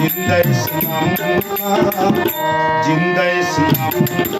ज़िंदा इस्लाम का ज़िंदा इस्लाम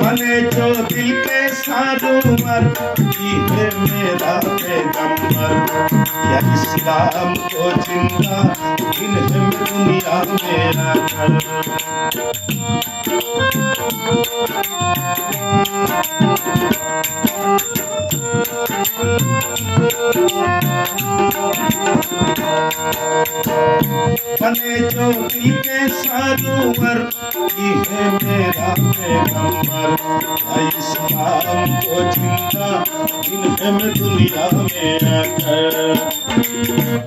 बने जो दिल के सारूवर है मेरा पैगंबर या इस्लाम को ज़िंदा है दुनिया मेरा घर। बने जो दिल के सारूवर मेरा पैगंबर इस्लाम को ज़िंदा इन है मैं दुनिया में आकर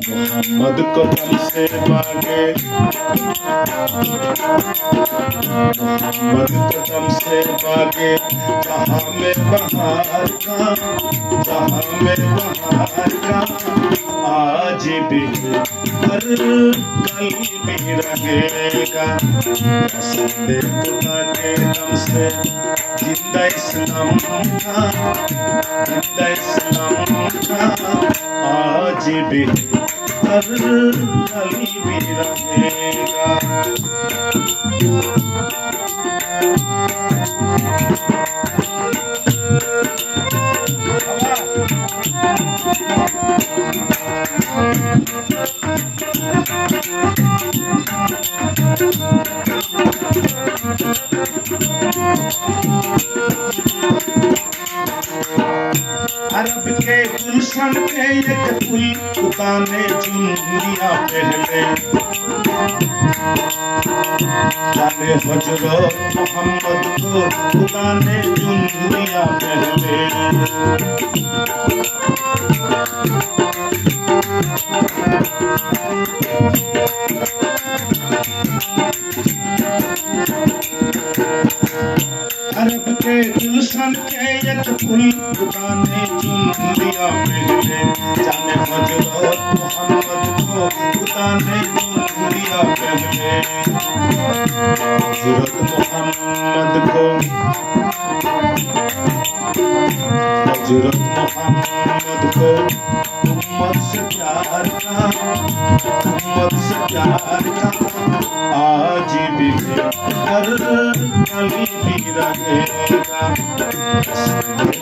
मोहम्मद को दम से मांगे मोहम्मद को दम से मांगे जहाँ में बहार का जहाँ में बहार का आज भी हर कल भी रहेगा। खुदा के दम से ज़िंदा इस्लाम का, ज़िंदा इस्लाम का आज भी हर कल भी रहेगा। अरब के गुलशन के एक फूल खुदा ने चुन पहले। जाने हज़रत मोहम्मद को खुदा ने चुन पहले। गुलशन के एक फूल खुदा ने चुन लिया पहले जाने हज़रत मोहम्मद को खुदा ने चुन लिया पहले हज़रत मोहम्मद को हज़रत मोहम्मद को उम्मत से प्यार का उम्मत से प्यार का आज भी हर गली भी रहेगा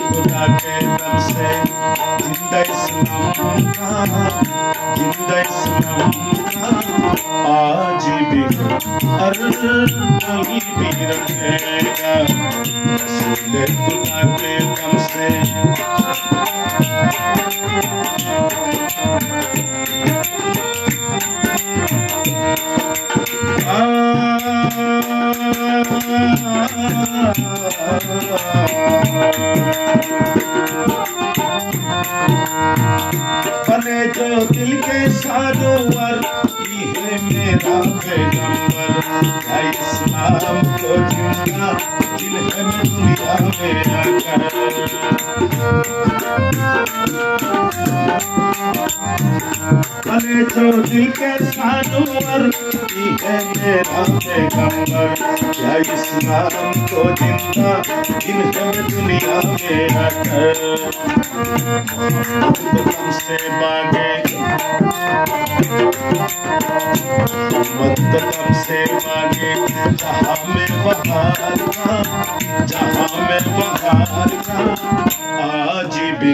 खुदा के दम से ज़िंदा इस्लाम का ज़िंदा इस्लाम का आज भी हर गली भी रहेगा खुदा के दम से बने जो दिल के सारोवर ये मेरा पैगंबर इस्लाम को ज़िंदा दिल है दुनिया में आकर बने जो दिल के ये है मेरा पैगंबर या इस्लाम को ज़िंदा दिल है दुनिया में आकर से मांगे। मददम से मांगे, जहाँ में बहार का जहाँ में बहार का कल भी